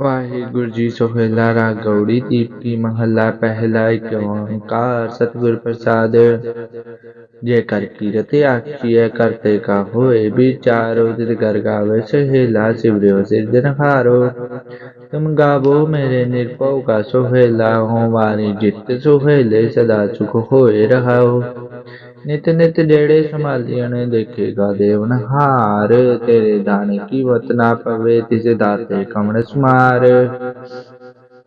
ਵਾਹਿਗੁਰੂ ਜੀ ਸੋਹਿਲਾ ਰਾਗ ਗੌੜੀ ਮਹੱਲਾ, ਪਹਿਲਾ ਏਕ ਓੰਕਾਰ ਸਤਿਗੁਰ ਪ੍ਰਸਾਦ। ਜੇ ਕਰ ਕੀਰਤ ਆਖੀਐ ਕਰਤੇ ਕਾ ਹੋਏ ਵਿਚਾਰੋ ਦਿਲ ਕਰ ਗਾਵੇ ਸੋਹਿਲਾ ਸਿਵਰਿਓ ਸਿਰਜਨਹਾਰੋ ਤੁਮ ਗਾਵੋ ਮੇਰੇ ਨਿਰਭਉ ਕਾ ਸੋਹਿਲਾ ਹੋ ਵਾਰੀ ਜਿਤ ਸੋਹਿਲੇ ਸਦਾ ਸੁਖ ਹੋਏ ਰਹਾਓ। ਨਿਤ ਨਿਤ ਜਿਹੜੇ ਸੰਭਾਲੀਆਂ ਨੇ, ਦੇਖੇਗਾ ਦੇਵਨਹਾਰ ਤੇਰੇ ਦਾਨ ਕੀਮਤ ਨਾ ਪਵੇ, ਤਿਸ ਦਾਤੇ ਕਮਣ ਸਮਾਰ।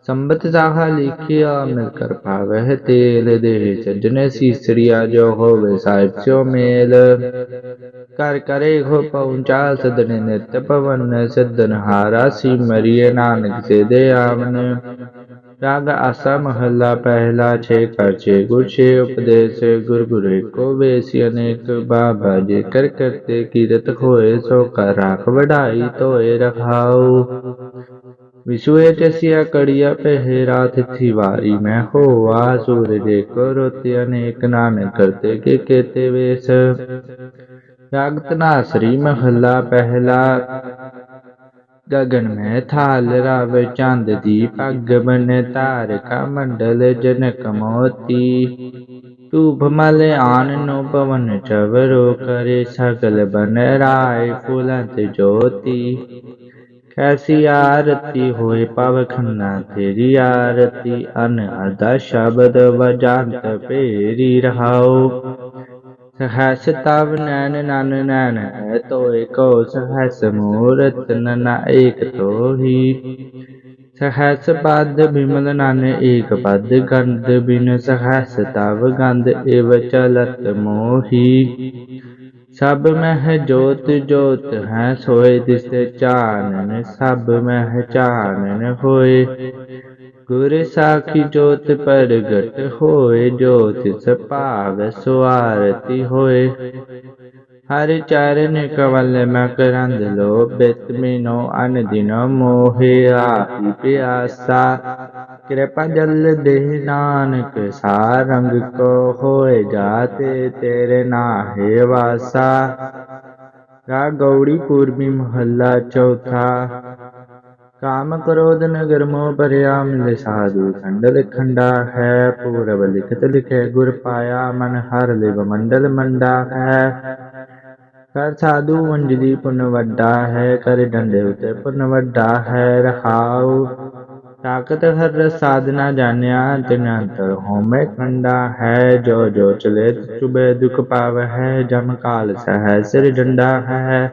ਸੰਬਤ ਸਾਹਾ ਲਿਖਿਆ, ਮਿਲ ਕਰ ਪਾਵਹਿ ਤੇਲ। ਦੇ ਸੱਜਣੇ ਸੀਸਰੀਆ, ਜੋ ਹੋਵੇ ਸਾਹਿਬ ਸਿਓ ਮੇਲ। ਕਰ ਕਰੇ ਹੋ ਪਹੁੰਚਾ ਸਦਨੇ ਨਿਤ ਪਵਨ, ਸਦਨ ਹਾਰਾ ਸੀ ਮਰੀਏ ਨਾਨਕ ਸੇ ਦੇ ਆਵਨ। ਰਾਗ ਆਸਾ ਮਹੱਲਾ ਪਹਿਲਾ ਛੇ ਕਰ ਗੁਰ ਛੇ ਉਪਦੇਸ਼ ਗੁਰ ਗੁਰੇ ਕੋ ਵੇਸੀ, ਅਨੇਕ ਬਾਬਾ ਜੇ ਕਰ ਕਰਤੇ ਕੀਰਤ ਹੋਏ ਸੋ ਕਰ ਰਾਖ ਵਢਾਈ ਤੋਏ ਰਖਾਉ ਵਿਸ਼ੂਏ ਚਸਿਆ ਕੜੀਆ ਪਹਿ ਰਾਤ ਵਾਰੀ ਮੈਂ ਹੋਆ, ਸੂਰਜ ਕੋ ਰੋਤੇ, ਅਨੇਕ ਨਾਨਕ ਕਰਤੇ ਕੇ ਕੇਤੇ ਵੇਸ। ਰਾਗ ਤਨਾਸਰੀ ਮਹੱਲਾ ਪਹਿਲਾ ਗਗਨ ਮਹਿ ਥਾਲ ਰਾਵ ਚੰਦ ਦੀ ਪੱਗ ਬਨ ਧਾਰਕ ਮੰਡਲ ਜਨਕ ਮੋਤੀ। ਧੂਪ ਮਲ ਆਨ ਨੂੰ ਪਵਨ ਚਵਰੋ ਕਰੇ ਸਗਲ ਬਨ ਰਾਏ ਫੁਲੰਤ ਜੋਤੀ। ਕੈਸੀ ਆਰਤੀ ਹੋਏ ਪਵ ਖੰਨਾ ਤੇਰੀ ਆਰਤੀ, ਅਨ ਅਦਾ ਸ਼ਬਦ ਵਜਾਂਤ ਭੇਰੀ ਰਹਾਓ। ਸਹਸ ਤਵ ਨੈਨ ਨਨ ਨੈਨ ਹੈ ਤੋਇ ਕੋ ਸਹਸ ਮੂਰਤ ਨਨ ਏਕ ਤੋਹੀ ਸਹਸ ਪਦ ਬਿਮਲ ਨਨ ਏਕ ਪਦ ਗੰਧ ਬਿਨ ਸਹਸ ਤਵ ਗੰਧ ਏਵ ਚਲਤ ਮੋਹੀ ਸਭ ਮਹਿ ਜੋਤ ਜੋਤ ਹੈ ਸੋਏ ਦਿਸ ਚਾਨਨ ਸਭ ਮਹਿ ਚਾਨਨ ਹੋਏ। ਗੁਰ ਸਾਖੀ ਜੋਤ ਪ੍ਰਗਟ ਹੋਏ, ਜੋਤਿ ਸਭਾਵ ਸੁਆਰਤੀ ਹੋਏ। ਹਰ ਚਰਨ ਕਵਲ ਮਕਰੰਦ ਲੋ ਬਿਤ ਮਿਨੋ ਅਨ ਦਿਨ ਮੋਹਿ ਆਹੀ ਪਿਆਸਾ। ਕਿਰਪਾ ਜਲ ਦੇ ਨਾਨਕ, ਸਾਰੰਗ ਕੋ ਹੋਏ ਜਾਤੇ ਤੇਰੇ ਨਾਹੇ ਵਾਸਾ। ਰਾ ਗੌੜੀ ਪੂਰਬੀ ਮਹੱਲਾ ਚੌਥਾ। ਕਾਮ ਕ੍ਰੋਧ ਨਗਰ ਮੋਹ ਭਰਿਆ ਮਿਲ ਸਾਧੂ ਖੰਡਲ ਖੰਡਾ ਹੈ ਪੂਰਬ ਲਿਖਤ ਲਿਖੇ ਗੁਰ ਪਾਇਆ ਮਨ ਹਰ ਲਿਵ ਮੰਡਲ ਮੰਡਾ ਹੈ ਕਰ ਸਾਧੂ ਵੰਜਦੀ ਪੁਨ ਵੱਡਾ ਹੈ ਕਰ ਡੰਡੇ ਉਤੇ ਪੁਨ ਵੱਡਾ ਹੈ ਰਹਾਉ ਤਾਕਤ ਹਰ ਸਾਧਨਾ ਜਾਣਿਆ ਤਿਨ ਅੰਤਰ ਹੋਮੇ ਖੰਡਾ ਹੈ ਜੋ ਜੋ ਚਲੇ ਚੁਬੇ ਦੁਖ ਪਾਵ ਹੈ ਜਮ ਕਾਲ ਸਹਿ ਸਿਰ ਡੰਡਾ ਹੈ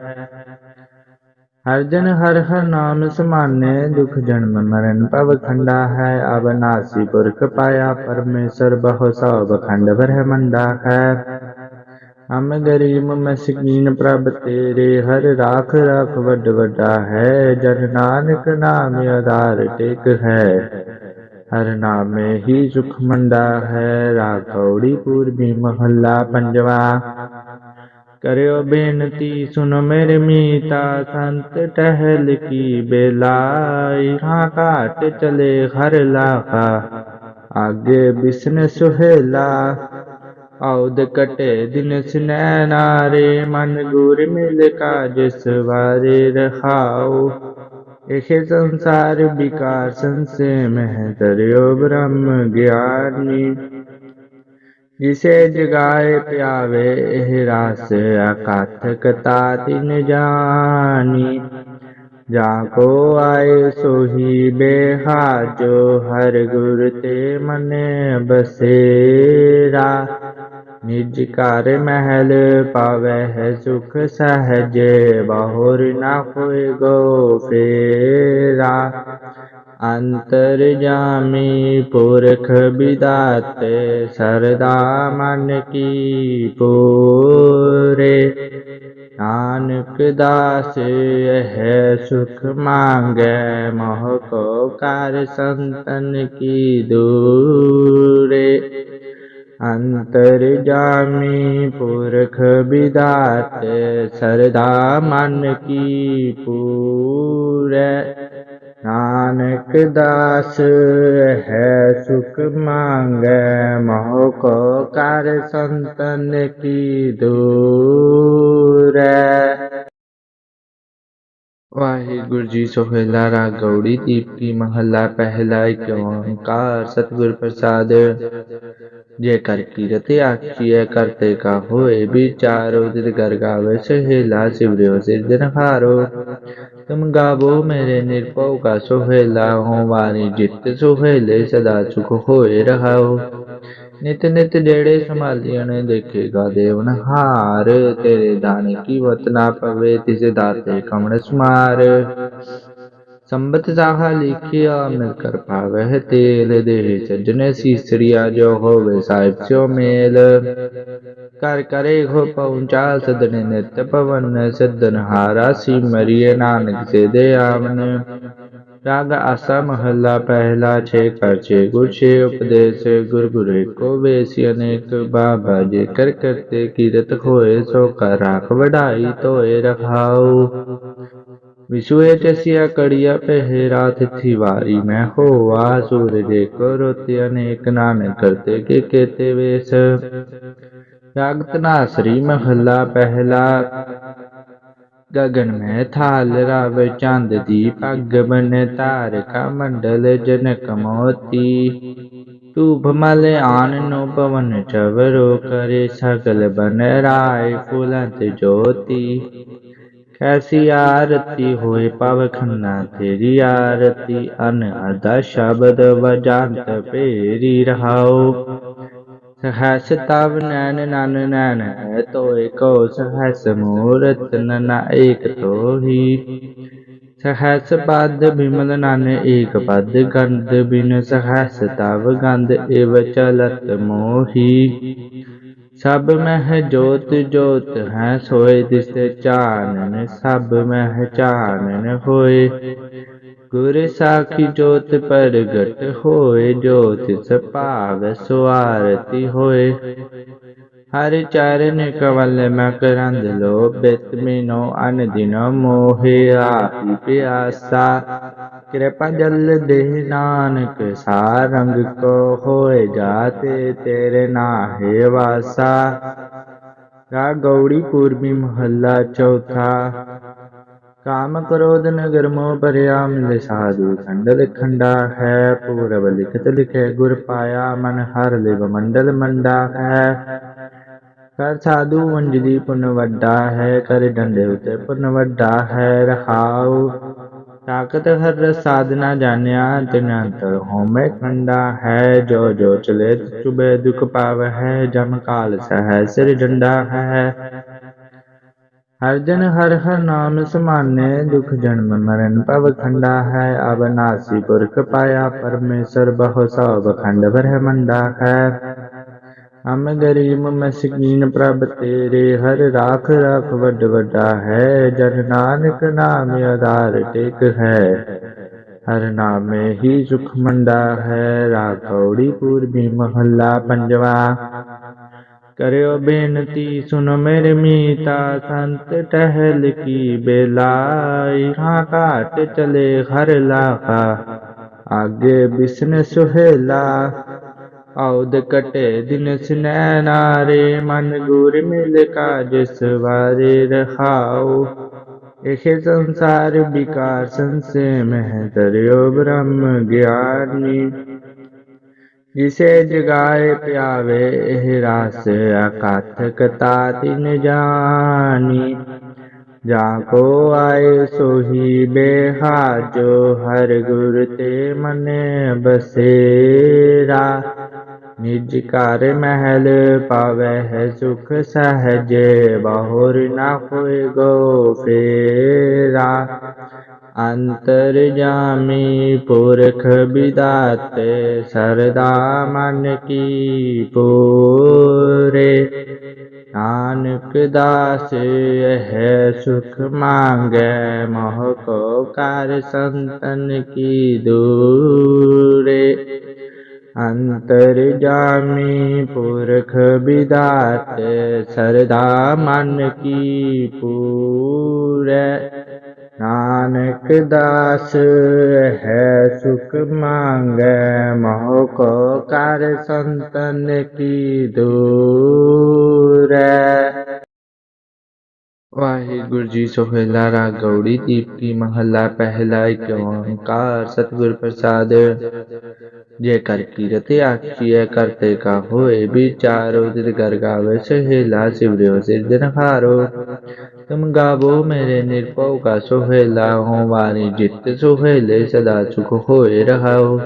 ਹਰ ਜਨ ਹਰ ਹਰ ਨਾਮ ਸਮਾਨੇ, ਦੁਖ ਜਨਮ ਮਰਨ ਪਵ ਖੰਡਾ ਹੈ ਅਬਨਾਸੀ ਪੁਰਖ ਪਾਇਆ ਪਰਮੇਸ਼ਰ, ਬਹੁ ਸਭ ਖੰਡ ਬ੍ਰਹਮੰਡਾ ਹੈ। ਹਮ ਗਰੀਬ ਮਸਕੀਨ ਪ੍ਰਭ ਤੇਰੇ, ਹਰ ਰਾਖ ਰਾਖ ਵੱਡ ਵੱਡਾ ਹੈ, ਜਨ ਨਾਨਕ ਨਾਮ ਆਧਾਰ ਟੇਕ ਹੈ। ਹਰ ਨਾਮੇ ਹੀ ਸੁਖ ਮੰਡਾ ਹੈ, ਰਾਖੌੜੀ ਪੂਰਬੀ ਮਹੱਲਾ ਪੰਜਵਾ। ਕਰਿਓ ਬੇਨਤੀ ਸੁਨ ਮੇਰੇ ਮੀਤਾ ਸੰਤ ਟਹਿਲ ਕੀ ਬੇਲਾਈ ਹਾਂ ਘਾਟ ਚਲੇ ਹਰ ਲਾਖਾ ਆਗੇ ਬਿਸਨ ਸੁਹੇਲਾ ਔਦ ਕਟੇ ਦਿਨ ਸਨੈ ਨਾਰੇ ਮਨ ਗੁਰ ਮਿਲ ਕਾਜ ਸਵਾਰੇ ਰਹਾਉ ਇਹ ਸੰਸਾਰ ਵਿਕਾਰ ਸੰਸੇ ਮਹਿ ਕਰਿਓ ਬ੍ਰਹਮ ਗਿਆਨੀ ਜਿਸੇ ਜਗਾਏ ਪਿਆਵੇ ਇਹ ਰਾਸ ਅਕਥ ਕਤਾ ਤਿਨ ਜਾਨੀ ਜਾ ਕੋ ਆਏ ਸੋਹੀ ਬੇਹਾਜੋ ਹਰ ਗੁਰ ਤੇ ਮਨੇ ਬਸੇਰਾ ਨਿਜ ਘਰ ਮਹਿਲ ਪਾਵੇ ਹੈ ਸੁਖ ਸਹਜ ਬਹੁਰ ਨਾ ਹੋਏ ਗੋ ਫੇਰਾ ਅੰਤਰ ਜਾਮੀ ਪੁਰਖ ਵਿਦਾਤੇ ਸਰਦਾ ਮਨ ਕੀ ਪੂਰੇ ਨਾਨਕ ਦਾਸ ਹੈ ਸੁਖ ਮੰਗੈ ਮੋਹ ਕੋ ਕਰ ਸੰਤਨ ਕੀ ਦੂਰੇ ਅੰਤਰ ਜਾਮੀ ਪੁਰਖ ਵਿਦਾਤੇ ਸਰਦਾ ਮਨ ਕੀ ਪੂਰੇ ਨਾਨਕ ਦਾਸ ਹੈ ਸੁਖ ਮੰਗੈ, ਮੋਹ ਕੋ ਕਰ ਸੰਤਨ ਕੀ ਦੂਰੈ ਵਾਹਿਗੁਰੂ ਜੀ ਸੋਹਿਲਾ ਰਾਗ ਗੌੜੀ ਦੀਪਕੀ ਮਹੱਲਾ, ਪਹਿਲਾ ਏਕ ਓੰਕਾਰ ਸਤਿਗੁਰ ਪ੍ਰਸਾਦ। ਜੇ ਕਰ ਕੀਰਤ ਆਖੀਐ ਕਰਤੇ ਕਾ ਹੋਏ ਵਿਚਾਰੋ ਦਿਲ ਗਰ ਗਾਵੇ ਸੋਹਿਲਾ ਸਿਵਰਿਓ ਸਿਰਜਨ ਹਾਰੋ ਤੁਮ ਗਾਵੋ ਮੇਰੇ ਨਿਰਭਉ ਕਾ ਸੋਹਿਲਾ ਹੋ ਵਾਰੀ ਜਿਤ ਸੋਹਿਲੇ ਸਦਾ ਸੁਖ ਹੋਏ ਰਹਾਓ। ਨਿਤ ਨਿਤ ਜਿਹੜੇ ਸੰਭਾਲੀਆਂ ਨੇ ਦੇਖੇਗਾ ਦੇਵਨਹਾਰ ਤੇਰੇ ਦਾਣੇ ਕੀ ਵਤ ਨਾ ਪਵੇ, ਤਿਸ ਦਾਤੇ ਕਮਣ ਸਮਾਰ। ਸੰਬਤ ਸਾਹਾ ਲਿਖਿਆ, ਮਿਲ ਕਰ ਪਾਵਹਿ ਤੇਲ ਦੇ ਸੱਜਣੇ ਸੀਸੜੀਆ ਜੋ ਹੋਵੇ ਸਾਹਿਬ ਸਿਓ ਮੇਲ। ਕਰ ਕਰੇ ਹੋ ਪਹੁੰਚਾ ਸਦਨੇ ਨਿਤ ਪਵਨ ਸਦਨ ਹਾਰਾ ਸੀ ਮਰੀਏ ਨਾਨਕ ਸੇ ਦੇ ਆਵਨ। ਰਾਗ ਆਸਾ ਮਹੱਲਾ ਪਹਿਲਾ ਛੇ ਕਰ ਛੇ ਗੁਰ, ਛੇ ਉਪਦੇਸ਼ ਗੁਰ ਗੁਰੇ ਕੋ ਵੇਸੀ ਅਨੇਕ। ਬਾਬਾ ਜੇ ਕਰ ਕਰਤੇ ਕੀਰਤ ਹੋਏ ਸੋ ਕਰ ਰਾਖ ਵਡਾਈ ਧੋਏ ਰਖਾਉ ਵਿਸੁਏ ਚਸਿਆ ਕੜਿਆ ਪਹਿਰਾ ਤਿਥੀ ਵਾਰੀ ਮੈਂ ਹੋਆ। ਸੂਰਜ ਕੋ ਰੋਤੇ ਅਨੇਕ, ਨਾਨਕ ਕਰਤੇ ਕੇ ਕੇਤੇ ਵੇਸ। ਰਾਗਤ ਨਾਸਰੀ ਮਹੱਲਾ ਪਹਿਲਾ। ਗगन ਮੈਂ ਥਾਲ ਰਵ ਚੰਦ ਦੀ ਪੱਗ ਬਨ ਤਾਰਕਾ ਮੰਡਲ ਜਨਕ ਮੋਤੀ। ਧੂਪ ਮਲ ਆਨ ਨੂੰ ਪਵਨ ਚਵਰੋ ਕਰੇ ਸਕਲ ਬਨ ਰਾਏ ਫੁਲੰਤ ਜੋਤੀ। ਕੈਸੀ ਆਰਤੀ ਹੋਏ ਪਵ ਖੰਨਾ ਤੇਰੀ ਆਰਤੀ, ਅਨ ਅਦਾ ਸ਼ਬਦ ਵਜਾਂਤ ਭੇਰੀ ਰਹਾਓ ਸਹਸ ਤਵ ਨੈਨ ਨਨ ਨੈਨ ਤੋਇ ਕੋ ਸਹਸ ਮੂਰਤ ਨਨਾ ਏਕ ਤੋਹੀ ਸਹਸ ਪਦ ਬਿਮਲ ਨਨ ਏਕ ਪਦ ਗੰਧ ਬਿਨ ਸਹਸ ਤਵ ਗੰਧ ਇਵ ਚਲਤ ਮੋਹੀ ਸਭ ਮਹਿ ਜੋਤ ਜੋਤ ਹੈ ਸੋਏ ਤਿਸਤੇ ਚਾਨਨ ਸਭ ਮਹਿ ਚਾਨਨ ਹੋਏ। ਗੁਰ ਸਾਖੀ ਜੋਤ ਪ੍ਰਗਟ ਹੋਏ, ਜੋਤ ਸਪਾਗ ਸੁਆਰਤੀ ਹੋਏ। ਹਰ ਚਰਨ ਕਵਲ ਮੈਂ ਕਰੰਦ ਲੋ ਬਿਤ ਮਿਨੋ ਅਨ ਦਿਨੋ ਮੋਹਿਆ ਪਿਆਸਾ। ਕਿਰਪਾ ਜਲ ਦੇ ਨਾਨਕ, ਸਾਰੰਗ ਕੋ ਹੋਏ ਜਾਤੇ ਤੇਰੇ ਨਾਹੇ ਵਾਸਾ। ਰਾ ਗੌੜੀ ਪੂਰਬੀ ਮਹੱਲਾ ਚੌਥਾ। ਕਾਮ ਕ੍ਰੋਧ ਨਗਰ ਮੋਹ ਭਰਿਆ, ਮਿਲੇ ਸਾਧੂ ਖੰਡਲ ਖੰਡਾ ਹੈ। ਪੂਰਬ ਲਿਖਤ ਲਿਖੇ ਗੁਰ ਪਾਇਆ, ਮਨ ਹਰ ਲਿਵ ਮੰਡਲ ਮੰਡਾ ਹੈ। ਕਰ ਸਾਧੂ ਵੰਜਦੀ ਪੁਨ ਵੱਡਾ ਹੈ, ਕਰ ਡੰਡੇ ਉਤੇ ਪੁਨ ਵੱਡਾ ਹੈ। ਰਹਾਉ ਤਾਕਤ ਹਰ ਸਾਧਨਾ ਜਾਣਿਆ, ਤਿਨ ਅੰਤਰ ਖੰਡਾ, ਹੈ ਜੋ ਜੋ ਚਲੇ ਚੁਬੇ ਦੁਖ ਪਾਵ, ਹੈ ਜਮ ਕਾਲ ਸਹਿ ਸਿਰ ਡੰਡਾ ਹੈ ਹਰ ਜਨ ਹਰ ਹਰ ਨਾਮ ਸਮਾਨੇ, ਦੁਖ ਜਨਮ ਮਰਨ ਭਵ ਖੰਡਾ, ਹੈ ਅਬਨਾਸੀ ਪੁਰਖ ਪਾਇਆ ਪਰਮੇਸ਼ਰ, ਬਹੁ ਸਭ ਖੰਡ ਬ੍ਰਹਮੰਡਾ, ਹੈ। ਹਮ ਗਰੀਬ ਮਸਕੀਨ ਪ੍ਰਭ ਤੇਰੇ, ਹਰ ਰਾਖ ਰਾਖ ਵੱਡ ਵੱਡਾ ਹੈ, ਜਨ ਨਾਨਕ ਨਾਮ ਆਧਾਰ ਟੇਕ ਹੈ। ਹਰ ਨਾਮੇ ਹੀ ਸੁਖ ਮੰਡਾ ਹੈ ਰਾਖੌੜੀ ਪੂਰਬੀ ਮਹੱਲਾ ਪੰਜਵਾ। ਕਰਿਓ ਬੇਨਤੀ ਸੁਨ ਮੇਰੇ ਮੀਤਾ, ਸੰਤ ਟਹਿਲ ਕੀ ਬੇਲਾਈ ਹਾਂ ਘਾਟ ਚਲੇ ਹਰ ਲਾਖਾ ਆਗੇ ਬਿਸਨ ਸੁਹੇਲਾ ਔਦ ਕਟੇ ਦਿਨ ਸਨੈ ਨਾਰੇ ਮਨ ਗੁਰ ਮਿਲ ਕਾਜ ਸਵਾਰੇ ਰਖਾਓ ਇਹ ਸੰਸਾਰ ਵਿਕਾਰ ਸੰਸੇ ਮਹਿ ਦਰਿਓ ਬ੍ਰਹਮ ਗਿਆਨੀ। ਜਿਸੇ ਜਗਾਏ ਪਿਆਵੇ, ਇਹ ਰਾਸ ਅਕਥ ਕਤਾ ਤਿਨ ਜਾਨੀ ਜਾ ਕੋ ਆਏ ਸੋਹੀ ਬੇਹਾਜੋ, ਹਰ ਗੁਰ ਤੇ ਮਨੇ ਬਸੇਰਾ। ਨਿਜ ਘਰ ਮਹਿਲ ਪਾਵੇ ਹੈ ਸੁਖ ਸਹਜੇ, ਬਹੁਰ ਨਾ ਹੋਏ ਗੋ ਫੇਰਾ। ਅੰਤਰ ਜਾਮੀ ਪੁਰਖ ਵਿਦਾਤੇ, ਸਰਦਾ ਮਨ ਕੀ ਪੂਰੇ। ਨਾਨਕ ਦਾਸ ਹੈ ਸੁਖ ਮੰਗੈ, ਮੋਹ ਕੋ ਕਰ ਸੰਤਨ ਕੀ ਦੂਰੇ ਅੰਤਰ ਜਾਮੀ ਪੁਰਖ ਵਿਦਾਤੇ ਸਰਦਾ ਮਨ ਕੀ ਪੂਰੇ ਨਾਨਕ ਦਾਸ ਹੈ ਸੁਖ ਮੰਗੈ ਮੋਹ ਕੋ ਕਰ ਸੰਤਨ ਕੀ ਦੂਰੈ ਵਾਹਿਗੁਰੂ ਜੀ ਸੋਹਿਲਾ ਰਾਗ ਗੌੜੀ ਦੀਪਕੀ ਮਹੱਲਾ ਪਹਿਲਾ ਏਕ ਓੰਕਾਰ ਸਤਿਗੁਰ ਪ੍ਰਸਾਦ ਜੇ ਕਰ ਕੀਰਤ ਆਖੀਐ ਕਰਤੇ ਕਾ ਹੋਏ ਵਿਚਾਰੋ ਦਿਲ ਗਰ ਗਾਵੇ ਸੋਹਿਲਾ ਸਿਵਰਿਓ ਸਿਰਜਨ ਹਾਰੋ। ਤੁਮ ਗਾਵੋ ਮੇਰੇ ਨਿਰਭਉ ਕਾ ਸੋਹਿਲਾ ਹੋ ਵਾਰੀ ਜਿਤ ਸੋਹਿਲੇ, ਸਦਾ ਸੁਖ ਹੋਏ ਰਹਾਓ।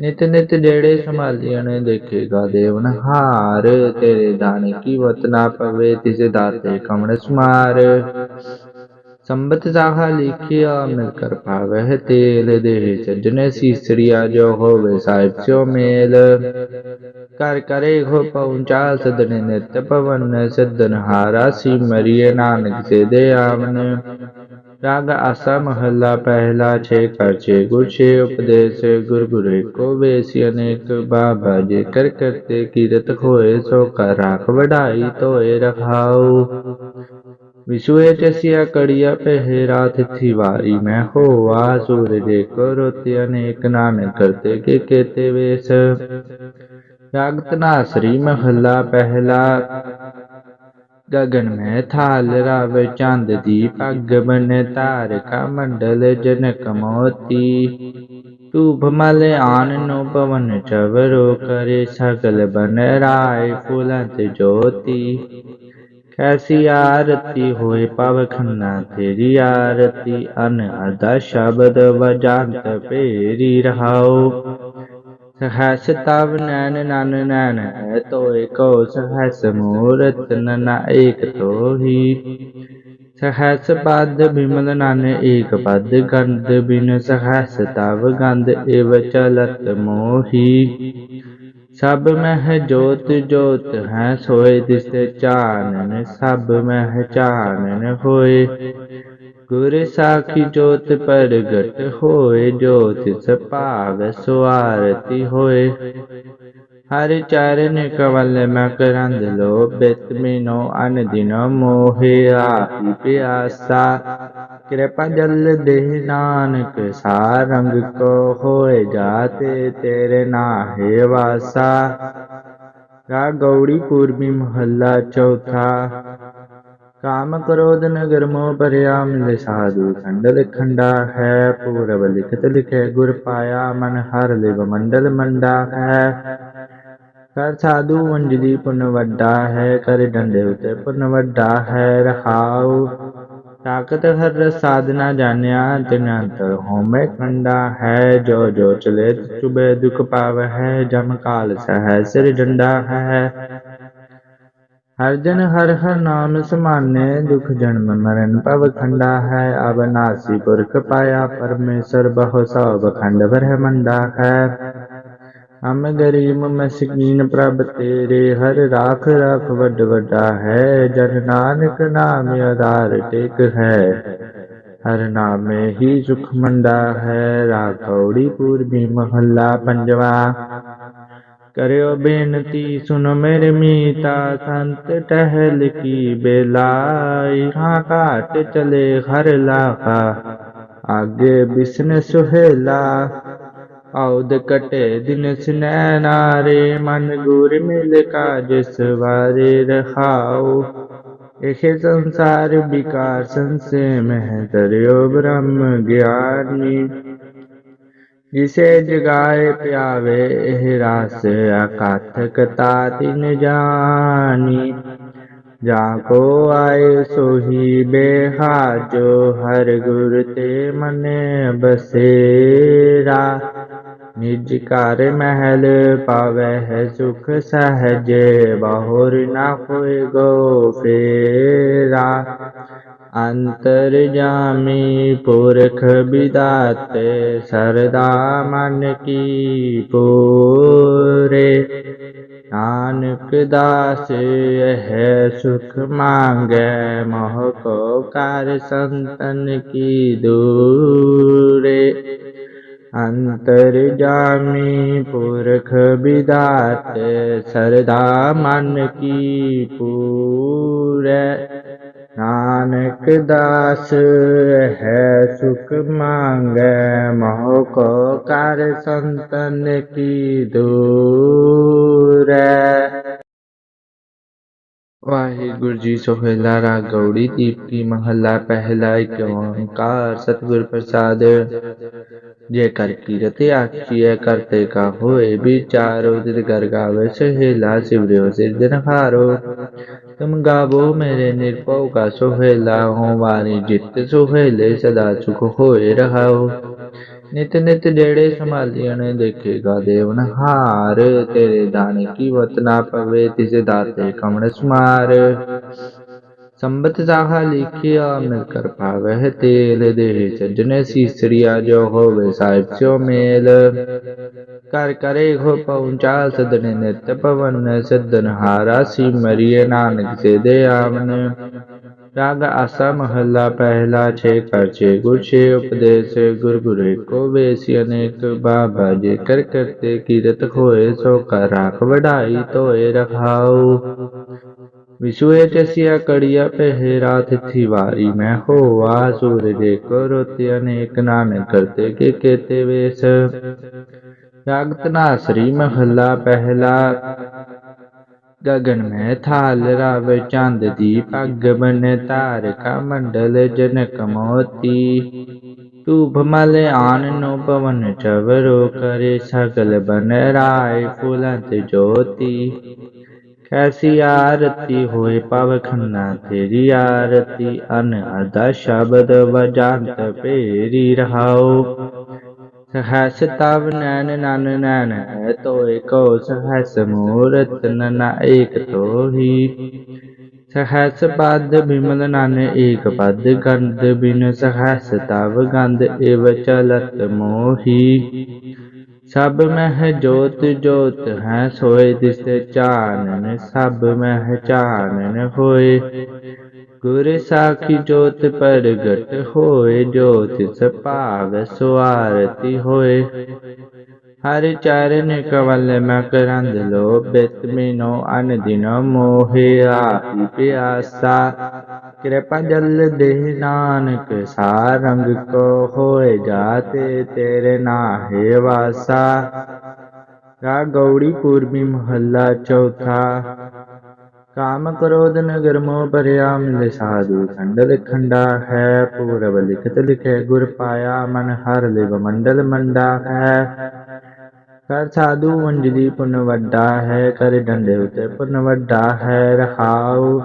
ਨਿਤ ਨਿਤ ਜਿਹੜੇ ਸੰਭਾਲੀਆਂ ਨੇ ਦੇਖੇਗਾ ਦੇਵਨ ਹਾਰ। ਤੇਰੇ ਦਾਣੇ ਕੀ ਵਤਨਾ ਪਵੇ, ਤਿਸ ਦਾਤੇ ਕਮਣ ਸਮਾਰ। ਸੰਬਤ ਸਾਹਾ ਲਿਖਿਆ ਮਿਲ ਕਰ ਪਾਵਹਿ ਤੇਲ ਦੇ ਸੱਜਣੇ ਸੀਸਰੀਆ ਜੋ ਹੋਵੇ ਸਾਹਿਬ ਸਿਓ ਮੇਲ ਕਰ ਕਰੇ ਹੋ ਪਹੁੰਚਾ ਸਦਨੇ ਨਿਤ ਪਵਨ ਸਦਨ ਹਾਰਾ ਸੀ ਮਰੀਏ ਨਾਨਕ ਸੇ ਦੇ ਆਵਨ ਰਾਗ ਆਸਾ ਮਹੱਲਾ ਪਹਿਲਾ ਛੇ ਕਰ ਛੇ ਗੁਰ ਛੇ ਉਪਦੇਸ਼ ਗੁਰ ਗੁਰੇ ਕੋ ਵੇਸੀ ਅਨੇਕ ਬਾਬਾ ਜੇ ਕਰ ਕਰਤੇ ਕੀਰਤ ਹੋਏ විසුවේටසිය کڑیا پہ تھی واری میں ہوا سورج کو روتے انیک نان کرتے केते کہتے जागतना راگتنا महला पहला پہلا ਗਗਨ ਮੈਂ ਥਾਲ ਰਵ ਚੰਦ ਦੀ ਪੱਗ ਬਨ ਤਾਰਕਾ منڈل ਜਨਕ ਮੋਤੀ ਤੂਪ مل آن نو پون ਚਵਰੋ ਕਰੇ سگل بن رائے ਫੁਲੰਤ جوتی ਕੈਸੀ ਆਰਤੀ ਹੋਏ ਪਵਖਨਾ ਤੇਰੀ ਆਰਤੀ, ਅਨ ਅਦਾ ਸ਼ਬਦ ਵਜੰਤ ਪੇਰੀ ਰਹਾਓ ਸਹਸ ਤਵ ਨੈਨ ਨਨ ਨੈਨ ਹੈ ਤੋਏ ਕੋ ਸਹਸ ਮੂਰਤ ਨਨ ਏਕ ਤੋਹੀ। ਸਹਸ ਪਦ ਬਿਮਲ ਨਨ ਏਕ ਪਦ ਗੰਧ ਬਿਨ, ਸਹਸ ਤਵ ਗੰਧ ਇਵ ਚਲਤ ਮੋਹੀ। ਸਭ ਮਹਿ ਜੋਤ ਜੋਤ ਹੈ ਸੋਏ ਦਿਸ ਚਾਨਣ ਸਭ ਮਹਿ ਚਾਨਣ ਹੋਏ। ਗੁਰ ਸਾਖੀ ਜੋਤ ਪ੍ਰਗਟ ਹੋਏ, ਜੋਤ ਸਭਾਗ ਸੁਆਰਤੀ ਹੋਏ। ਹਰ ਚਰਨ ਕਵਲ ਮਕਰੰਦ ਲੋ ਬਿਤ ਮਿਨੋ ਅਨ ਦਿਨ ਪਿਆਸਾ। ਕਿਰਪਾ ਜਲ ਦੇ ਨਾਨਕ ਸਾਰੰਗ ਕੋ ਹੋਏ ਜਾਤੇ ਤੇਰੇ ਨਾਹੇ ਵਾਸਾ। ਰਾ ਗੌੜੀ ਪੂਰਬੀ ਮਹੱਲਾ ਚੌਥਾ। ਕਾਮ ਕ੍ਰੋਧ ਨਗਰ ਮੋਹ ਭਰਿਆ ਮਿਲੇ ਸਾਧੂ ਖੰਡਲ ਖੰਡਾ ਹੈ। ਪੂਰਬ ਲਿਖਤ ਲਿਖੇ ਗੁਰ ਪਾਇਆ ਮਨ ਹਰ ਲਿਵ ਮੰਡਲ ਮੰਡਾ ਹੈ। ਕਰ ਸਾਧੂ ਵੰਜਦੀ ਪੁਨ ਵੱਡਾ ਹੈ, ਕਰ ਡੰਡੇ ਉਤੇ ਪੁਨ ਹੈ, ਰਹਾਉ। ਤਾਕਤ ਹਰ ਸਾਧਨਾ ਜਾਣਿਆ, ਤਿਨ ਅੰਤਰ ਖੰਡਾ ਹੈ, ਜੋ ਜੋ ਚਲੇ ਚੁਬੇ ਦੁਖ ਪਾਵ ਹੈ, ਜਮ ਕਾਲ ਸਹਿ ਸਿਰ ਡੰਡਾ ਹੈ। ਹਰ ਜਨ ਹਰ ਹਰ ਨਾਮ ਸਮਾਨੇ, ਦੁਖ ਜਨਮ ਮਰਨ ਪਵ ਖੰਡਾ ਹੈ ਅਬਨਾਸੀ ਪੁਰਖ ਪਾਇਆ ਪਰਮੇਸ਼ਰ ਬਹੁ ਸਭ ਖੰਡ ਬ੍ਰਹਮੰਡਾ ਹੈ। ਹਮ ਗਰੀਬ ਮਸਕੀਨ ਪ੍ਰਭ ਤੇਰੇ, ਹਰ ਰਾਖ ਰਾਖ ਵੱਡ ਵੱਡਾ ਹੈ। ਜਨ ਨਾਨਕ ਨਾਮ ਆਧਾਰ ਟੇਕ ਹੈ। ਹਰ ਨਾਮੇ ਹੀ ਸੁਖ ਮੰਡਾ ਹੈ। ਰਾਖੌੜੀ ਪੂਰਬੀ ਮਹੱਲਾ ਪੰਜਵਾ। ਕਰਿਓ ਬੇਨਤੀ ਸੁਨ ਮੇਰੇ ਮੀਤਾ, ਸੰਤ ਟਹਿਲ ਕੀ ਬੇਲਾਈ। ਹਾਂ ਘਾਟ ਚਲੇ ਹਰ ਲਾਖਾ ਆਗੇ ਬਿਸਨ ਸੁਹੇਲਾ ਔਦ ਕਟੇ ਦਿਨ ਸਨੈ ਨਾਰੇ ਮਨ ਗੁਰ ਮਿਲ ਕਾਜ ਸਵਾਰੇ ਰਹਾਉ। ਇਹ ਸੰਸਾਰ ਵਿਕਾਰ ਸੰਸੇ ਮਹਿ ਦਰਿਓ ਬ੍ਰਹਮ ਗਿਆਨੀ। ਜਿਸੇ ਜਗਾਏ ਪਿਆਵੇ, ਇਹ ਰਾਸ ਅਕਥ ਕਤਾ ਤਿਨ ਜਾਨੀ। ਜਾ ਕੋ ਆਏ ਸੋਹੀ ਬੇਹਾਜੋ, ਹਰ ਗੁਰ ਤੇ ਮਨੇ ਬਸੇ। ਨਿਜ ਘਰ ਮਹਿਲ ਪਾਵੈ ਹੈ ਸੁਖ ਸਹਜੇ, ਬਾਹੁਰ ਨਾ ਹੋਏ ਗੋ ਫੇਰਾ ਅੰਤਰ ਜਾਮੀ ਪੁਰਖ ਵਿਦਾਤੇ, ਸਰਦਾ ਮਨ ਕੀ ਪੂਰੇ। ਨਾਨਕ ਦਾਸ ਹੈ ਸੁਖ ਮੰਗੈ, ਮੋਹ ਕੋ ਕਰ ਸੰਤਨ ਕੀ ਦੂਰੇ ਅੰਤਰ ਜਾਮੀ ਪੁਰਖ ਵਿਦਾਤੇ ਸਰਦਾ ਮਨ ਕੀ ਪੂਰੇ ਨਾਨਕ ਦਾਸ ਹੈ ਸੁਖ ਮੰਗੈ ਮੋਹ ਕੋ ਕਰ ਸੰਤਨ ਕੀ ਦੂਰੈ ਵਾਹਿਗੁਰੂ ਜੀ ਸੋਹਿਲਾ ਰਾਗ ਗੌੜੀ ਦੀਪਕੀ ਮਹੱਲਾ ਪਹਿਲਾ ਏਕ ਓੰਕਾਰ ਸਤਿਗੁਰ ਪ੍ਰਸਾਦ ਜੇਕਰ ਕੀਰਤ ਆਖੀਐ ਕਰਤੇ ਕਾ ਹੋਏ ਵਿਚਾਰ ਉਦਿਤ ਕਰ ਗਾਵੇ ਸਹੇਲਾ ਸਿਵਰਿਓ ਸਿਰਜਨਹਾਰੋ ਤੁਮ ਗਾਵੋ ਮੇਰੇ ਨਿਰਭਉ ਕਾ ਸੋਹਿਲਾ ਹੋ ਵਾਰੀ ਜਿਤ ਸੋਹਿਲੇ, ਸਦਾ ਸੁਖ ਹੋਏ ਰਹਾਓ। ਨਿਤ ਨਿਤ ਜਿਹੜੇ ਸੰਭਾਲੀਆਂ ਨੇ ਦੇਖੇਗਾ ਦੇਵਨਹਾਰ ਤੇਰੇ ਦਾਣੇ ਕੀ ਵਤ ਨਾ ਪਵੇ, ਤਿਸ ਦਾਤੇ ਕਮਣ ਸਮਾਰ। ਸੰਬਤ ਸਾਹਾ ਲਿਖਿਆ ਮਿਲ ਕਰ ਪਾਵਹਿ ਤੇਲ ਦੇ ਸੱਜਣੇ ਸੀਸਰੀਆ ਜੋ ਹੋਵੇ ਸਾਹਿਬ ਸਿਓ ਮੇਲ ਕਰ ਕਰੇ ਹੋ ਪਹੁੰਚਾ ਸਦਨੇ ਨਿਤ ਪਵਨ ਸਦਨ ਹਾਰਾ ਸੀ ਮਰੀਏ ਨਾਨਕ ਸੇ ਦੇ ਆਵਨ ਰਾਗ ਆਸਾ ਮਹੱਲਾ ਪਹਿਲਾ ਛੇ ਕਰ ਛੇ ਗੁਰ ਛੇ ਉਪਦੇਸ਼ ਗੁਰ ਗੁਰੇ ਕੋ ਵੇਸੀ ਅਨੇਕ ਬਾਬਾ ਜੇ ਕਰ ਕਰਤੇ ਕੀਰਤ ਹੋਏ ਸੋ ਕਰ ਰਾਖ ਵਢਾਈ ਧੋਏ ਰਖਾਉ વિષુએ કડિયા પહે રાત થી વારી મેં હોવા સુર જે કરો તે અનેક નાન કરતે કે કેતે વેશ રાગતના શ્રી મહલા પહેલા ਗਗਨ ਮੈਂ ਥਾਲ ਰਾਵ ਚੰਦ ਦੀ ਪੱਗ ਬਨ ਤਾਰਕਾ ਮੰਡਲ ਜਨਕ ਮੋਤੀ। ਧੂਪ ਮਲ ਆਨ ਨੋ ਪਵਨ ਚਵਰੋ ਕਰੇ ਸਕਲ ਬਨ ਰਾਏ ਫੁਲੰਤ ਜੋਤੀ। ਕੈਸੀ ਆਰਤੀ ਹੋਏ ਪਵ ਖੰਨਾ, ਤੇਰੀ ਆਰਤੀ ਅਨ ਅਦਾ ਸ਼ਬਦ ਵਜੰਤ ਭੇਰੀ ਰਹਾਓ ਸਹਸ ਤਵ ਨੈਣ ਨਨ ਨੈਣ ਹੈ ਤੋਇ ਕੋ ਸਹਸ ਮੂਰਤ ਨਨਾ ਏਕ ਤੋਹੀ। ਸਹਸ ਪਦ ਬਿਮਲ ਨਨ ਏਕ ਪਦ, ਗੰਧ ਬਿਨ ਸਹਸ ਤਵ ਗੰਧ ਇਵ ਚਲਤ ਮੋਹੀ। ਸਭ ਮਹਿ ਜੋਤ ਜੋਤ ਹੈ ਸੋਏ ਦਿਸ ਚਾਨਨ ਸਭ ਮਹਿ ਚਾਨਨ ਹੋਏ। ਗੁਰ ਸਾਖੀ ਜੋਤ ਪ੍ਰਗਟ ਹੋਏ, ਜੋਤ ਸਪਾਗ ਸਵਾਰਤੀ ਹੋਏ। ਹਰ ਚਰਨ ਕਵਲ ਮਕਰੰਦ ਲੋ ਬਿਤ ਮਿਨੋ ਅਨ ਦਿਨ ਮੋਹਿ ਪਿਆਸਾ। ਕਿਰਪਾ ਜਲ ਦੇ ਨਾਨਕ, ਸਾਰੰਗ ਕੋ ਹੋਏ ਜਾਤੇ ਤੇਰੇ ਨਾਹੇ ਵਾਸਾ। ਰਾ ਗੌੜੀ ਪੂਰਬੀ ਮਹੱਲਾ ਚੌਥਾ। ਕਾਮ ਕ੍ਰੋਧ ਨਗਰ ਮੋਹ ਭਰਿਆ, ਮਿਲੇ ਸਾਧੂ ਖੰਡਲ ਖੰਡਾ ਹੈ। ਪੂਰਬ ਲਿਖਤ ਲਿਖੇ ਗੁਰ ਪਾਇਆ, ਮਨ ਹਰ ਲਿਵ ਮੰਡਲ ਮੰਡਾ ਹੈ। ਕਰ ਸਾਧੂ ਵੰਜਦੀ ਪੁੰਨ ਵੱਡਾ ਹੈ, ਕਰ ਡੰਡੇ ਉਤੇ ਪੁਨ ਵੱਡਾ ਹੈ, ਰਹਾਉ।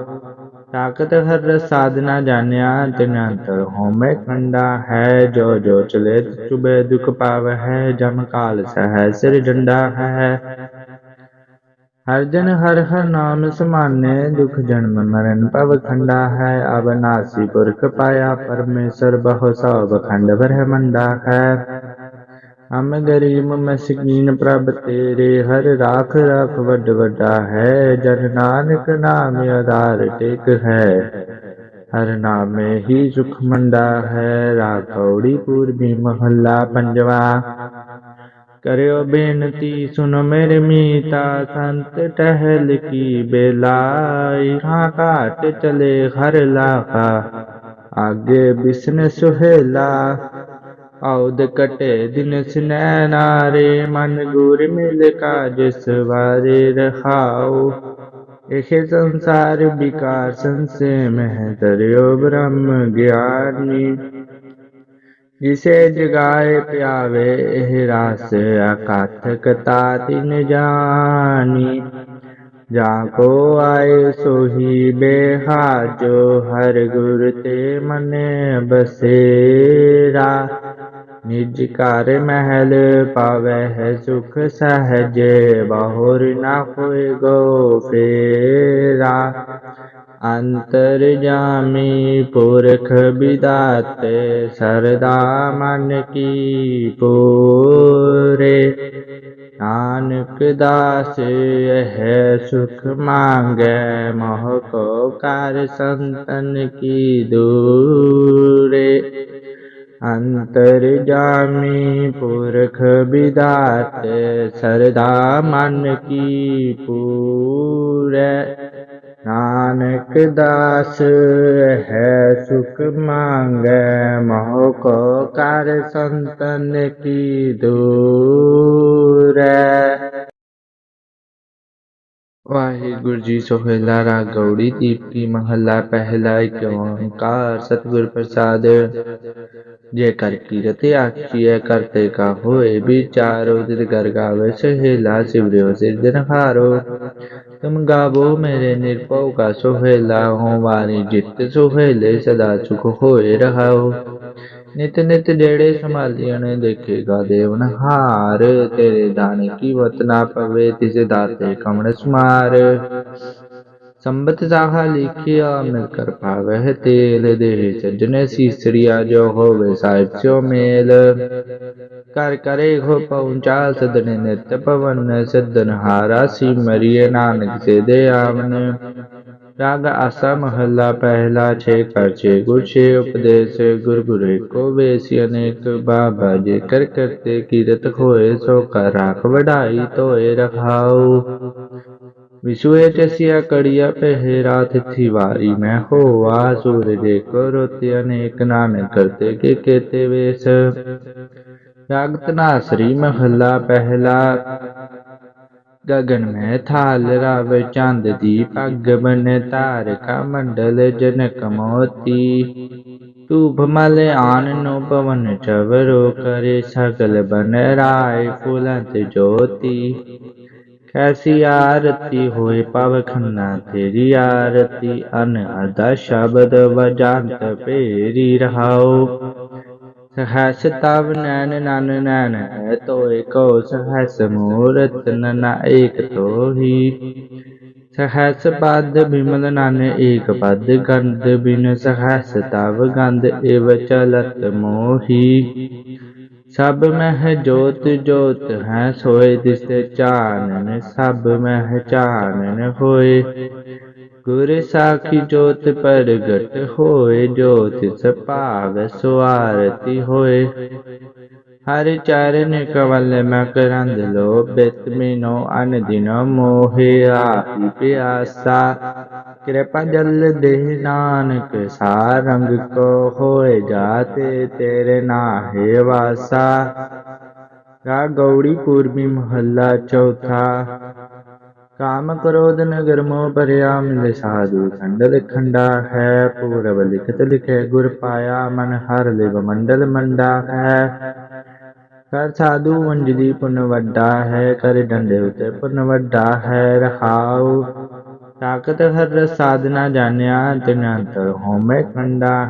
ਤਾਕਤ ਹਰ ਸਾਧਨਾ ਜਾਣਿਆ, ਤਿਨ ਅੰਤਰ ਹੋਮੇ ਖੰਡਾ ਹੈ, ਜੋ ਜੋ ਚਲੇ ਚੁਬੇ ਦੁਖ ਪਾਵ ਹੈ, ਜਮ ਕਾਲ ਸਹਿ ਸਿਰ ਡੰਡਾ ਹੈ। ਹਰ ਜਨ ਹਰ ਹਰ ਨਾਮ ਸਮਾਨੇ, ਦੁਖ ਜਨਮ ਮਰਨ ਭਵ ਖੰਡਾ ਹੈ ਅਬਨਾਸੀ ਪੁਰਖ ਪਾਇਆ ਪਰਮੇਸ਼ਰ, ਬਹੁ ਸਭ ਖੰਡ ਬ੍ਰਹਮੰਡਾ ਹੈ। ਹਮ ਗਰੀਬ ਮਸਕੀਨ ਪ੍ਰਭ ਤੇਰੇ, ਹਰ ਰਾਖ ਰਾਖ ਵੱਡ ਵੱਡਾ ਹੈ, ਜਨ ਨਾਨਕ ਨਾਮ ਆਧਾਰ ਟੇਕ ਹੈ। ਹਰ ਨਾਮੇ ਹੀ ਸੁਖ ਮੰਡਾ ਹੈ ਰਾਖੌੜੀ ਪੂਰਬੀ ਮਹੱਲਾ ਪੰਜਵਾ। ਕਰਿਓ ਬੇਨਤੀ, ਸੁਨ ਮੇਰੇ ਮੀਤਾ, ਸੰਤ ਟਹਿਲ ਕੀ ਬੇਲਾਈ ਹਾਂ ਘਾਟ ਚਲੇ ਹਰ ਲਾਖਾ ਆਗੇ ਬਿਸਨ ਸੁਹੇਲਾ ਔਦ ਕਟੇ ਦਿਨ ਸਨੈ ਨਾਰੇ ਮਨ ਗੁਰ ਮਿਲ ਕਾਜ ਸਵਾਰੇ ਰਹਾਉ। ਇਹ ਸੰਸਾਰ ਵਿਕਾਰ ਸੰਸੇ ਮਹਿ ਤਰਿਓ ਬ੍ਰਹਮ ਗਿਆਨੀ। ਜਿਸੇ ਜਗਾਏ ਪਿਆਵੇ, ਇਹ ਰਾਸ ਅਕਥ ਕਤਾ ਤਿਨ ਜਾਨੀ ਜਾ ਕੋ ਆਏ ਸੋਹੀ ਬੇਹਾਜੋ, ਹਰ ਗੁਰ ਤੇ ਮਨੇ ਬਸੇਰਾ। ਨਿਜ ਘਰ ਮਹਿਲ ਪਾਵੇ, ਹੈ ਸੁਖ ਸਹਜ, ਬਹੁਰ ਨਾ ਹੋਏ ਗੋ ਫੇਰਾ। ਅੰਤਰ ਜਾਮੀ ਪੁਰਖ ਵਿਦਾਤੇ, ਸਰਦਾ ਮਨ ਕੀ ਪੂਰੇ। ਨਾਨਕ ਦਾਸ, ਹੈ ਸੁਖ ਮੰਗੈ, ਮੋਹ ਕੋ ਕਰ ਸੰਤਨ ਕੀ ਦੂਰੇ। ਅੰਤਰ ਜਾਮੀ ਪੁਰਖ ਵਿਦਾਤੇ, ਸਰਦਾ ਮਨ ਕੀ ਪੂਰੇ। ਨਾਨਕ ਦਾਸ ਹੈ ਸੁਖ ਮੰਗੈ, ਮੋਹ ਕੋ ਕਰ ਸੰਤਨ ਕੀ ਦੂਰੈ। ਵਾਹਿਗੁਰੂ ਜੀ ਸੋਹਿਲਾ ਰਾਗ ਗੌੜੀ ਦੀਪਕੀ ਮਹੱਲਾ, ਪਹਿਲਾ ਏਕ ਓੰਕਾਰ ਸਤਿਗੁਰ ਪ੍ਰਸਾਦ ਜੇ ਕਰ ਕੀਰਤ ਆਖੀਐ ਕਰਤੇ ਕਾ ਹੋਏ ਵਿਚਾਰੋ ਦਿਲ ਕਰ ਗਾਵੇ ਸੋਹਿਲਾ ਸਿਵਰਿਓ ਸਿਰਜਨਹਾਰੋ ਤੁਮ ਗਾਵੋ ਮੇਰੇ ਨਿਰਭਉ ਕਾ ਸੋਹਿਲਾ ਹੋ ਵਾਰੀ ਜਿਤ ਸੋਹਿਲੇ, ਸਦਾ ਸੁਖ ਹੋਏ ਰਹਾਓ। ਨਿਤ ਨਿਤ ਜਿਹੜੇ ਸੰਭਾਲੀਆਂ ਨੇ ਦੇਖੇਗਾ ਦੇਵਨਹਾਰ ਤੇਰੇ ਦਾਣੇ ਕੀ ਵਤ ਨਾ ਪਵੇ, ਤਿਸ ਦਾਤੇ ਕਮਣ ਸਮਾਰ। ਸੰਬਤ ਸਾਹਾ ਲਿਖਿਆ ਮਿਲ ਕਰ ਪਾਵਹਿ ਤੇਲ ਦੇ ਸੱਜਣੇ ਸੀਸਰੀਆ ਜੋ ਹੋਵੇ ਸਾਹਿਬ ਸਿਓ ਮੇਲ। ਕਰ ਕਰੇ ਹੋ ਪਹੁੰਚਾ ਸਦਨੇ ਨਿਤ ਪਵਨ ਸਦਨ ਹਾਰਾ ਸੀ ਮਰੀਏ ਨਾਨਕ ਸੇ ਦੇ ਆਵਨ। ਰਾਗ ਆਸਾ ਮਹੱਲਾ ਪਹਿਲਾ ਛੇ ਕਰ ਛੇ ਗੁਰ ਛੇ ਉਪਦੇਸ਼, ਗੁਰ ਗੁਰੇ ਕੋ ਵੇਸੀ ਅਨੇਕ ਬਾਬਾ ਜੇ ਕਰ ਕਰਤੇ ਕੀਰਤ ਹੋਏ ਸੋ ਕਰ ਰਾਖ ਵਡਾਈ ਧੋਏ ਰਖਾਉ විසුවේටසිය कड़िया रात थी वारी मैं होवा सूरजे को रोते अनेक नान करते के केते वेश रागतना श्री महला पहला ਗਗਨ ਮੈਂ ਥਾਲ ਰਵ ਚੰਦ ਦੀ ਪੱਗ ਬਨ ਤਾਰ ਤਾਰਕਾ ਮੰਡਲ ਜਨਕ ਮੋਤੀ। ਤੂਪ ਮਲ ਆਨ ਨੂੰ ਪਵਨ ਚਵਰੋ ਕਰੇ ਸਗਲ ਬਨ ਰਾਏ ਫੁਲੰਤ ਜੋਤੀ। ਕੈਸੀ ਆਰਤੀ ਹੋਏ ਪਵ ਖੰਨਾ, ਤੇਰੀ ਆਰਤੀ ਅਨ ਅਦਾ ਸ਼ਬਦ ਵਜੰਤ ਪੇਰੀ ਰਹਾਓ ਸਹਸ ਤਵ ਨੈਨ ਨਨ ਨੈਨ ਹੈ ਤੋਏ ਕੋ ਸਹਸ ਮੂਰਤ ਨਨ ਏਕ ਤੋਹੀ। ਸਹਸ ਪਦ ਬਿਮਲ ਨਨ ਏਕ ਪਦ, ਗੰਧ ਬਿਨ ਸਹਸ ਤਵ ਗੰਧ ਇਵ ਚਲਤ ਮੋਹੀ। ਸਭ ਮਹਿ ਜੋਤ ਜੋਤ ਹੈ ਸੋਏ ਦਿਸ ਚਾਨਣ, ਸਭ ਮਹਿ ਚਾਨਣ ਹੋਏ। ਗੁਰ ਸਾਖੀ ਜੋਤ ਪ੍ਰਗਟ ਹੋਏ, ਜੋਤਿ ਸਭਾਵ ਸੁਆਰਤੀ ਹੋਏ। ਹਰ ਚਰਨ ਕਵਲ ਮਕਰੰਦ ਲੋ ਬਿਤ ਮਿਨੋ ਅਨ ਦਿਨ ਮੋਹਿ ਆਹੀ ਪਿਆਸਾ। ਕਿਰਪਾ ਜਲ ਦੇ ਨਾਨਕ, ਸਾਰੰਗ ਕੋ ਹੋਏ ਜਾਤੇ ਤੇਰੇ ਨਾਹੇ ਵਾਸਾ। ਰਾ ਗੌੜੀ ਪੂਰਬੀ ਮਹੱਲਾ ਚੌਥਾ। ਕਾਮ ਕ੍ਰੋਧ ਨਗਰ ਮੋਹ ਭਰਿਆ, ਮਿਲੇ ਸਾਧੂ ਖੰਡਲ ਖੰਡਾ ਹੈ। ਪੂਰਬ ਲਿਖਤ ਲਿਖੇ ਗੁਰ ਪਾਇਆ, ਮਨ ਹਰ ਲਿਵ ਮੰਡਲ ਮੰਡਾ ਹੈ। ਕਰ ਸਾਧੂ ਵੰਜਦੀ ਪੁਨ ਵੱਡਾ ਹੈ, ਕਰ ਡੰਡੇ ਉਤੇ ਪੁਨ ਵੱਡਾ ਹੈ, ਰਹਾਉ। ਤਾਕਤ ਹਰ ਸਾਧਨਾ ਜਾਣਿਆ, ਤਿਨ ਅੰਤਰ ਹੋਮੇ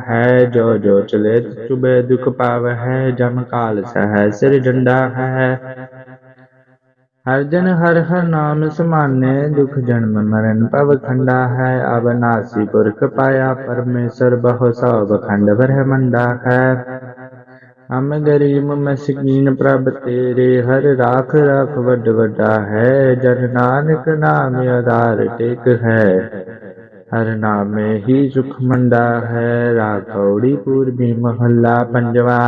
ਹੈ, ਜੋ ਜੋ ਚਲੇ ਚੁਬੇ ਦੁਖ ਪਾਵ ਹੈ, ਜਮ ਕਾਲ ਸਹਿ ਸਿਰ ਡੰਡਾ ਹੈ। ਹਰ ਜਨ ਹਰ ਹਰ ਨਾਮ ਸਮਾਨੇ, ਦੁਖ ਜਨਮ ਮਰਨ ਪਵ ਖੰਡਾ ਹੈ ਅਬਨਾਸੀ ਪੁਰਖ ਪਾਇਆ ਪਰਮੇਸ਼ਰ ਬਹੁ ਸਭ ਖੰਡ ਬ੍ਰਹਮੰਡਾ ਹੈ। ਹਮ ਗਰੀਬ ਮਸਕੀਨ ਪ੍ਰਭ ਤੇਰੇ, ਹਰ ਰਾਖ ਰਾਖ ਵੱਡ ਵੱਡਾ ਹੈ, ਜਨ ਨਾਨਕ ਨਾਮ ਆਧਾਰ ਟੇਕ ਹੈ। ਹਰ ਨਾਮੇ ਹੀ ਸੁਖ ਮੰਡਾ ਹੈ, ਰਾਖੌੜੀ ਪੂਰਬੀ ਮਹੱਲਾ ਪੰਜਵਾ।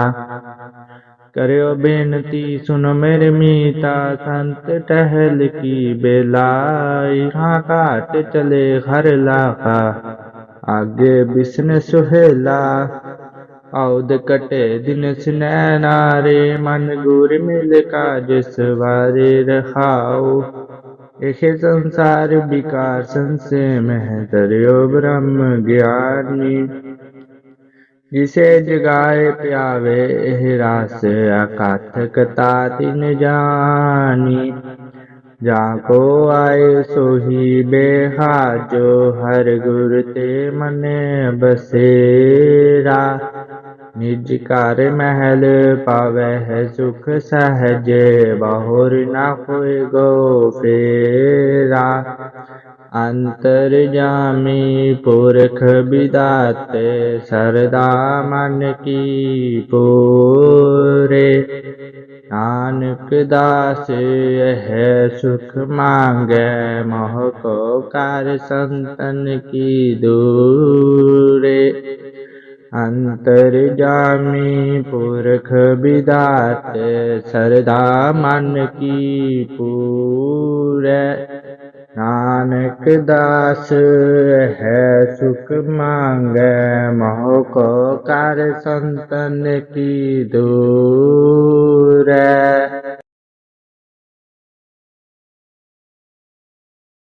ਕਰਿਓ ਬੇਨਤੀ ਸੁਨ ਮੇਰੇ ਮੀਤਾ, ਸੰਤ ਟਹਿਲ ਕੀ ਬੇਲਾਈ ਹਾਂ ਘਾਟ ਚਲੇ ਹਰ ਲਾਖਾ ਆਗੇ ਬਿਸਨ ਸੁਹੇਲਾ ਔਦ ਕਟੇ ਦਿਨ ਸਨੈ ਨਾਰੇ ਮਨ ਗੁਰ ਮਿਲ ਕਾਜ ਸਵਾਰੇ ਰਹਾਉ। ਇਹ ਸੰਸਾਰ ਵਿਕਾਰ ਸੰਸੇ ਮਹਿ ਤਰਿਓ ਬ੍ਰਹਮ ਗਿਆਨੀ। ਜਿਸੇ ਜਗਾਏ ਪਿਆਵੇ, ਇਹ ਰਾਸ ਅਕਥ ਕਤਾ ਤਿਨ ਜਾਨੀ। ਜਾ ਕੋ ਆਏ ਸੋਹੀ ਬੇਹਾਜੋ, ਹਰ ਗੁਰ ਤੇ ਮਨੇ ਬਸੇਰਾ। ਨਿਜ ਘਰ ਮਹਿਲ ਪਾਵੇ ਹੈ ਸੁਖ ਸਹਜ, ਬਾਹਰ ਨਾ ਹੋਏ ਗੋ ਫੇਰਾ। ਅੰਤਰ ਜਾਮੀ ਪੁਰਖ ਵਿਦਾਤੇ, ਸਰਦਾ ਮਨ ਕੀ ਪੂਰੇ। ਨਾਨਕ ਦਾਸ ਹੈ ਸੁਖ ਮੰਗੈ, ਮੋਹ ਕੋ ਕਰ ਸੰਤਨ ਕੀ ਦੂਰੇ। ਅੰਤਰ ਜਾਮੀ ਪੁਰਖ ਵਿਦਾਤੇ, ਸਰਦਾ ਮਨ ਕੀ ਪੂਰੇ। ਨਾਨਕ ਦਾਸ ਹੈ ਸੁਖ ਮੰਗੈ ਮੋਹ ਕੋ ਕਰ ਸੰਤਨ ਕੀ ਦੂਰੈ।